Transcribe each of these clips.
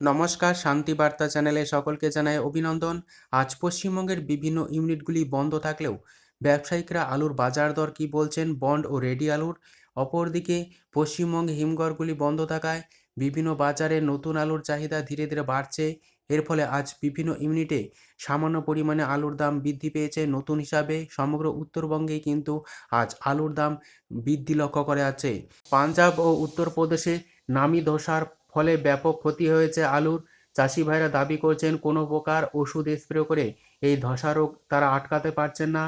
নমস্কার, শান্তি বার্তা চ্যানেলে সকলকে জানায় অভিনন্দন। আজ পশ্চিমবঙ্গের বিভিন্ন ইউনিটগুলি বন্ধ থাকলেও ব্যবসায়িকরা আলুর বাজার দর কী বলছেন বন্ড ও রেডি আলুর? অপরদিকে পশ্চিমবঙ্গে হিমঘরগুলি বন্ধ থাকায় বিভিন্ন বাজারে নতুন আলুর চাহিদা ধীরে ধীরে বাড়ছে। এর ফলে আজ বিভিন্ন ইউনিটে সামান্য পরিমাণে আলুর দাম বৃদ্ধি পেয়েছে। নতুন হিসাবে সমগ্র উত্তরবঙ্গেই কিন্তু আজ আলুর দাম বৃদ্ধি লক্ষ্য করে আছে পাঞ্জাব ও উত্তরপ্রদেশে নামি ধসার ফলে ব্যাপক ক্ষতি হয়েছে আলুর। চাষি ভাইরা দাবি করছেন, কোনো প্রকার ওষুধ স্প্রে করে এই ধসা রোগ তারা আটকাতে পারছেন না।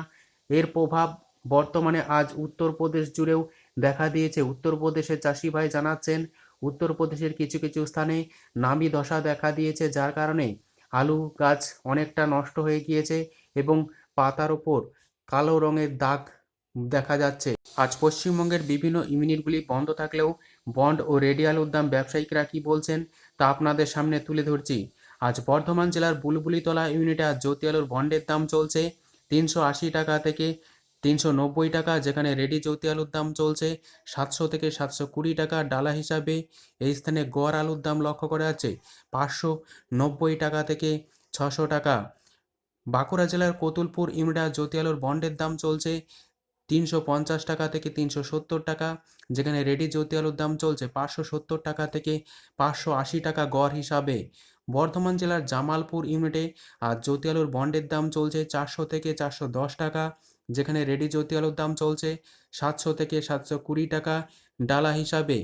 এর প্রভাব বর্তমানে আজ উত্তরপ্রদেশ জুড়েও দেখা দিয়েছে। উত্তরপ্রদেশের চাষি ভাই জানাচ্ছেন, উত্তরপ্রদেশের কিছু কিছু স্থানে নামি ধসা দেখা দিয়েছে, যার কারণে আলু গাছ অনেকটা নষ্ট হয়ে গিয়েছে এবং পাতার ওপর কালো রঙের দাগ দেখা যাচ্ছে। আজ পশ্চিমবঙ্গের বিভিন্ন ইউনিটগুলি বন্ধ থাকলেও বন্ড ও রেডি আলুর দাম ব্যবসায়িকরা কী বলছেন তা আপনাদের সামনে তুলে ধরছি। আজ বর্ধমান জেলার বুলবুলিতলা ইউনিটে আজ জ্যোতি আলুর বন্ডের দাম চলছে তিনশো আশি টাকা থেকে তিনশো নব্বই টাকা, যেখানে রেডি জ্যোতি আলুর দাম চলছে সাতশো থেকে সাতশো কুড়ি টাকা। ডালা হিসাবে এই স্থানে গড় আলুর দাম লক্ষ্য করা যাচ্ছে পাঁচশো নব্বই টাকা থেকে ছশো টাকা। বাঁকুড়া জেলার কতুলপুর আজ জ্যোতি আলুর বন্ডের দাম চলছে তিনশো পঞ্চাশ টাকা থেকে তিনশো সত্তর টাকা, যেখানে রেডি জ্যোতি আলুর দাম চলছে পাঁচশো সত্তর টাকা থেকে পাঁচশো আশি টাকা গড় হিসাবে। বর্ধমান জেলার জামালপুর ইউনিটে আর জ্যোতি আলুর বন্ডের দাম চলছে চারশো থেকে চারশো দশ টাকা, যেখানে রেডি জ্যোতি আলুর দাম চলছে সাতশো থেকে সাতশো কুড়ি টাকা ডালা হিসাবে।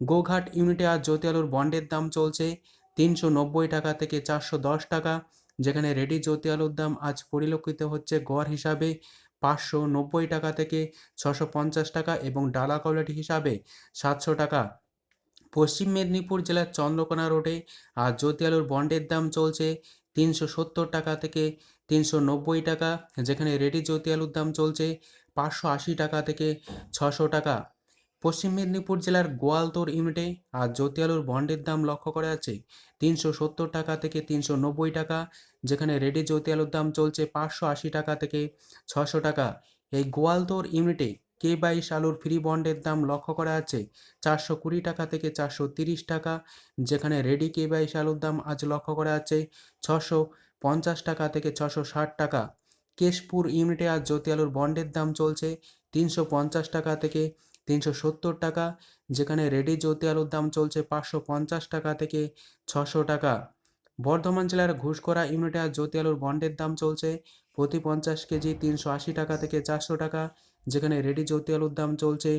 গোঘাট ইউনিটে আর জ্যোতি আলুর বন্ডের দাম চলছে তিনশো নব্বই টাকা থেকে চারশো দশ টাকা, যেখানে রেডি জ্যোতি আলুর দাম আজ পরিলক্ষিত হচ্ছে গড় হিসাবে পাঁচশো নব্বই টাকা থেকে ছশো পঞ্চাশ টাকা এবং ডালা কোয়ালিটি হিসাবে সাতশো টাকা। পশ্চিম মেদিনীপুর জেলার চন্দ্রকোনা রোডে আর জ্যোতি আলুর বন্ডের দাম চলছে তিনশো সত্তর টাকা থেকে তিনশো নব্বই টাকা, যেখানে রেডি জ্যোতি আলুর দাম চলছে পাঁচশো আশি টাকা থেকে ছশো টাকা। পশ্চিম মেদিনীপুর জেলার গোয়ালতোর ইউনিটে আর জ্যোতি আলুর বন্ডের দাম লক্ষ্য করা যাচ্ছে। তিনশো সত্তর টাকা থেকে তিনশো নব্বই টাকা, যেখানে রেডি জ্যোতি আলুর দাম চলছে পাঁচশো আশি টাকা থেকে ছশো টাকা। এই গোয়ালতোর ইউনিটে কে বাইশ আলুর ফ্রি বন্ডের দাম লক্ষ্য করা আছে চারশো কুড়ি টাকা থেকে চারশো তিরিশ টাকা, যেখানে রেডি কে বাইশ আলুর দাম আজ লক্ষ্য করা আছে ছশো পঞ্চাশ টাকা থেকে ছশো ষাট টাকা। কেশপুর ইউনিটে আজ জ্যোতি আলুর বন্ডের দাম চলছে তিনশো পঞ্চাশ টাকা থেকে তিনশো সত্তর টাকা, যেখানে রেডি জ্যোতি আলুর দাম চলছে পাঁচশো পঞ্চাশ টাকা থেকে ছশো টাকা। বর্ধমান জেলার ঘুষকরা ইউনিটে জ্যোতি আলুর বন্ডের দাম চলছে প্রতি পঞ্চাশ কেজি তিনশো আশি টাকা থেকে চারশো টাকা, যেখানে রেডি জ্যোতি আলুর দাম চলছে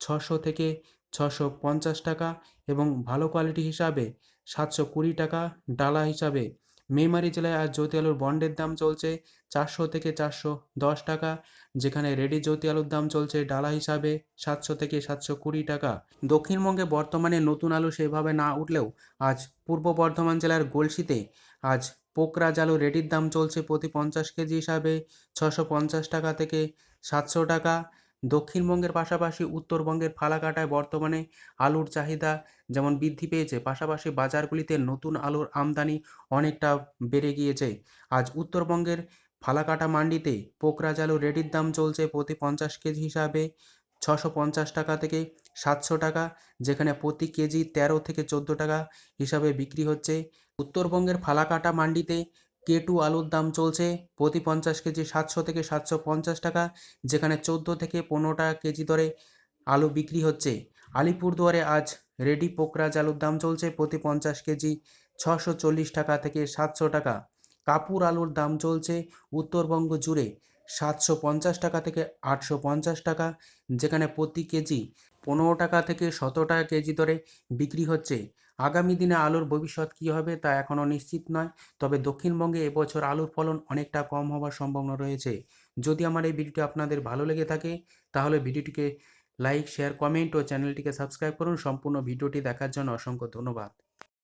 ছশো থেকে ছশো পঞ্চাশ টাকা এবং ভালো কোয়ালিটি হিসাবে সাতশো কুড়ি টাকা, ডালা হিসাবে। মেমারি জেলায় আজ জ্যোতি আলুর বন্ডের দাম চলছে চারশো থেকে চারশো দশ টাকা, যেখানে রেডি জ্যোতি আলুর দাম চলছে ডালা হিসাবে সাতশো থেকে সাতশো কুড়ি টাকা। দক্ষিণবঙ্গে বর্তমানে নতুন আলু সেভাবে না উঠলেও আজ পূর্ব বর্ধমান জেলার গলসিতে আজ পোকরাজ আলু রেডির দাম চলছে প্রতি পঞ্চাশ কেজি হিসাবে ছশো পঞ্চাশ টাকা থেকে সাতশো টাকা দক্ষিণবঙ্গের পাশাপাশি উত্তরবঙ্গের ফালাকাটায় বর্তমানে আলুর চাহিদা যেমন বৃদ্ধি পেয়েছে, পাশাপাশি বাজারগুলিতে নতুন আলুর আমদানি অনেকটা বেড়ে গিয়েছে। আজ উত্তরবঙ্গের ফালাকাটা মান্ডিতে পোকরাজ আলু রেডির দাম চলছে প্রতি পঞ্চাশ কেজি হিসাবে ছশো পঞ্চাশ টাকা থেকে সাতশো টাকা, যেখানে প্রতি কেজি তেরো থেকে চোদ্দ টাকা হিসাবে বিক্রি হচ্ছে। উত্তরবঙ্গের ফালাকাটা মান্ডিতে কেটু আলুর দাম চলছে প্রতি পঞ্চাশ কেজি সাতশো থেকে সাতশো পঞ্চাশ টাকা, যেখানে চোদ্দ থেকে পনেরো টাকা কেজি দরে আলু বিক্রি হচ্ছে। আলিপুরদুয়ারে আজ রেডি পোকরাজ আলুর দাম চলছে প্রতি পঞ্চাশ কেজি ছশো চল্লিশ টাকা থেকে সাতশো টাকা। কাপুর আলুর দাম চলছে উত্তরবঙ্গ জুড়ে সাতশো পঞ্চাশ টাকা থেকে আটশো পঞ্চাশ টাকা, যেখানে প্রতি কেজি পনেরো টাকা থেকে সতেরো টাকা কেজি দরে বিক্রি হচ্ছে। আগামী দিনে আলুর ভবিষ্যৎ কী হবে তা এখনও নিশ্চিত নয়, তবে দক্ষিণবঙ্গে এবছর আলুর ফলন অনেকটা কম হওয়ার সম্ভাবনা রয়েছে। যদি আমার এই ভিডিওটি আপনাদের ভালো লেগে থাকে, তাহলে ভিডিওটিকে লাইক, শেয়ার, কমেন্ট ও চ্যানেলটিকে সাবস্ক্রাইব করুন। সম্পূর্ণ ভিডিওটি দেখার জন্য অসংখ্য ধন্যবাদ।